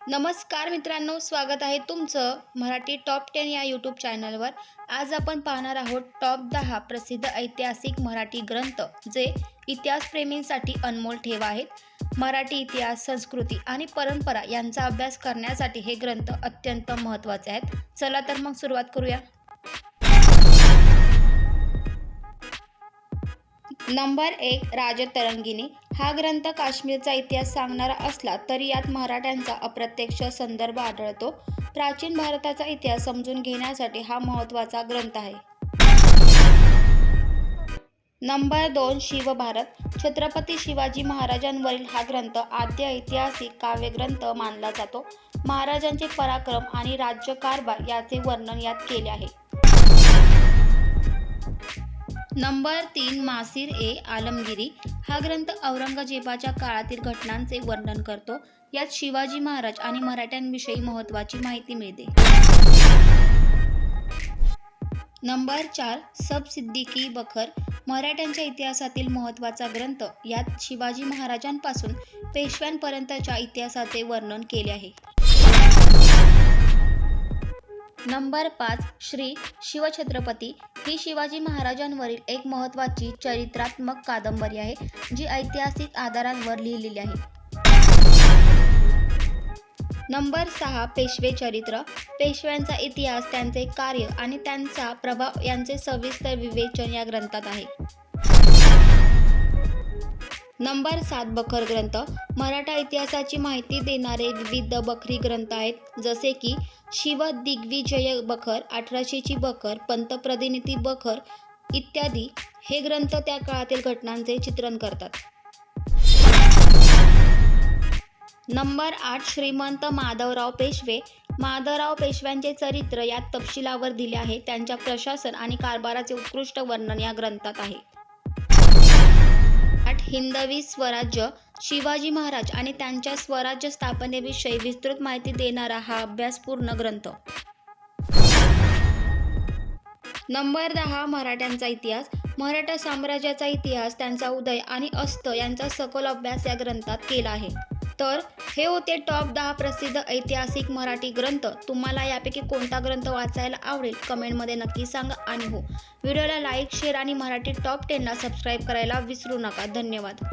नमस्कार मित्रांनो स्वागत आहे तुमचं मराठी टॉप टेन या यूट्यूब चॅनलवर. आज आपण पाहणार आहोत टॉप दहा प्रसिद्ध ऐतिहासिक मराठी ग्रंथ जे इतिहासप्रेमींसाठी अनमोल ठेवा आहेत. मराठी इतिहास संस्कृती आणि परंपरा यांचा अभ्यास करण्यासाठी हे ग्रंथ अत्यंत महत्त्वाचे आहेत. चला तर मग सुरुवात करूया. नंबर एक राजतरंगिणी. हा ग्रंथ काश्मीरचा इतिहास सांगणारा असला तरी यात मराठ्यांचा अप्रत्यक्ष संदर्भ आढळतो. प्राचीन भारताचा इतिहास समजून घेण्यासाठी हा महत्त्वाचा ग्रंथ आहे. नंबर दोन शिवभारत छत्रपती शिवाजी महाराजांवरील हा ग्रंथ आद्य ऐतिहासिक काव्यग्रंथ मानला जातो. महाराजांचे पराक्रम आणि राज्यकारभार याचे वर्णन यात केले आहे. नंबर तीन मासिर ए आलमगिरी. हा ग्रंथ औरंगजेबाच्या काळातील घटनांचे वर्णन करतो. यात शिवाजी महाराज आणि मराठ्यांविषयी महत्त्वाची माहिती मिळते. नंबर चार सब सिद्दीकी बखर. मराठ्यांच्या इतिहासातील महत्त्वाचा ग्रंथ. यात शिवाजी महाराजांपासून पेशव्यांपर्यंतच्या इतिहासाचे वर्णन केले आहे. नंबर पाच श्री शिवछत्रपती. ही शिवाजी महाराजांवरील एक महत्त्वाची चरित्रात्मक कादंबरी आहे जी ऐतिहासिक आधारांवर लिहिलेली आहे. नंबर सहा पेशवे चरित्र. पेशव्यांचा इतिहास त्यांचे कार्य आणि त्यांचा प्रभाव यांचे सविस्तर विवेचन या ग्रंथात आहे. नंबर सात बखर ग्रंथ. मराठा इतिहासाची माहिती देणारे विविध बखरी ग्रंथ आहेत जसे की शिव दिग्विजय बखर अठराशेची बखर पंतप्रतिनिधी बखर इत्यादी. हे ग्रंथ त्या काळातील घटनांचे चित्रण करतात. नंबर आठ श्रीमंत माधवराव पेशवे. माधवराव पेशव्यांचे चरित्र यात तपशिलावर दिले आहे. त्यांच्या प्रशासन आणि कारभाराचे उत्कृष्ट वर्णन या ग्रंथात आहे. हिंदवी स्वराज्य शिवाजी महाराज आणि त्यांच्या स्वराज्य स्थापनेविषयी विस्तृत माहिती देणारा हा अभ्यासपूर्ण ग्रंथ. नंबर दहा मराठ्यांचा इतिहास. मराठा साम्राज्याचा इतिहास त्यांचा उदय आणि अस्त यांचा सखोल अभ्यास या ग्रंथात केला आहे. तर हे होते टॉप दहा प्रसिद्ध ऐतिहासिक मराठी ग्रंथ. तुम्हाला यापैकी कोणता ग्रंथ वाचायला आवडेल कमेंटमध्ये नक्की सांगा आणि हो. व्हिडिओला लाईक शेअर आणि मराठी टॉप टेनला सबस्क्राईब करायला विसरू नका. धन्यवाद.